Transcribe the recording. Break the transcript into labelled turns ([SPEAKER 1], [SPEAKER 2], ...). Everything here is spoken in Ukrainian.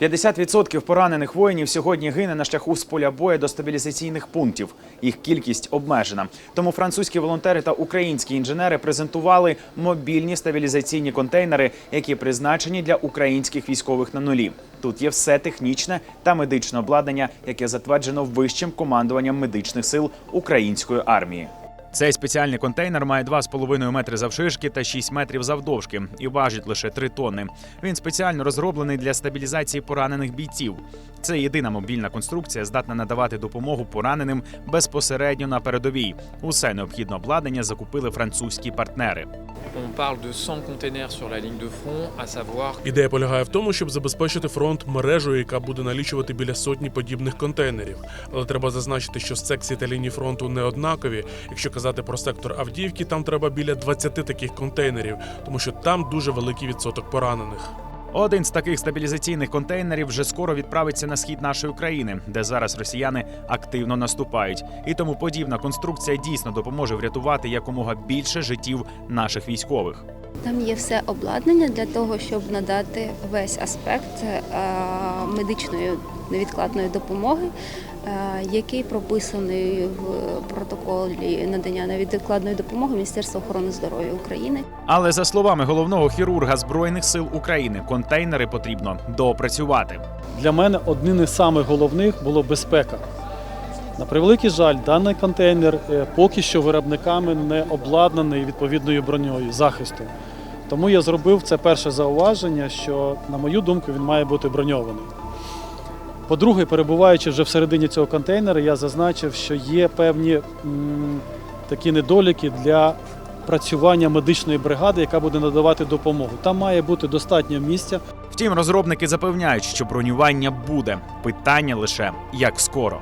[SPEAKER 1] 50% поранених воїнів сьогодні гине на шляху з поля бою до стабілізаційних пунктів. Їх кількість обмежена. Тому французькі волонтери та українські інженери презентували мобільні стабілізаційні контейнери, які призначені для українських військових на нулі. Тут є все технічне та медичне обладнання, яке затверджено вищим командуванням медичних сил української армії. Цей спеціальний контейнер має 2,5 метри завширшки та 6 метрів завдовжки і важить лише 3 тонни. Він спеціально розроблений для стабілізації поранених бійців. Це єдина мобільна конструкція, здатна надавати допомогу пораненим безпосередньо на передовій. Усе необхідне обладнання закупили французькі партнери.
[SPEAKER 2] On parle de 100 containers sur la ligne de front, à savoir
[SPEAKER 3] Ідея полягає в тому, щоб забезпечити фронт мережею, яка буде налічувати біля сотні подібних контейнерів. Але треба зазначити, що секції та лінії фронту не однакові. Якщо казати про сектор Авдіївки, там треба біля 20 таких контейнерів, тому що там дуже великий відсоток поранених.
[SPEAKER 1] Один з таких стабілізаційних контейнерів вже скоро відправиться на схід нашої країни, де зараз росіяни активно наступають. І тому подібна конструкція дійсно допоможе врятувати якомога більше життів наших військових.
[SPEAKER 4] Там є все обладнання для того, щоб надати весь аспект е, медичної невідкладної допомоги, е, який прописаний в протоколі надання невідкладної допомоги Міністерства охорони здоров'я України.
[SPEAKER 1] Але за словами головного хірурга збройних сил України, контейнери потрібно доопрацювати.
[SPEAKER 5] Для мене одним із самих головних було безпека. На превеликий жаль, даний контейнер е, поки що виробниками не обладнаний відповідною броньою захисту. Тому я зробив це перше зауваження, що, на мою думку, він має бути броньований. По-друге, перебуваючи вже всередині цього контейнера, я зазначив, що є певні м, такі недоліки для працювання медичної бригади, яка буде надавати допомогу. Там має бути достатньо місця
[SPEAKER 1] Втім, розробники запевняють, що бронювання буде. Питання лише як скоро.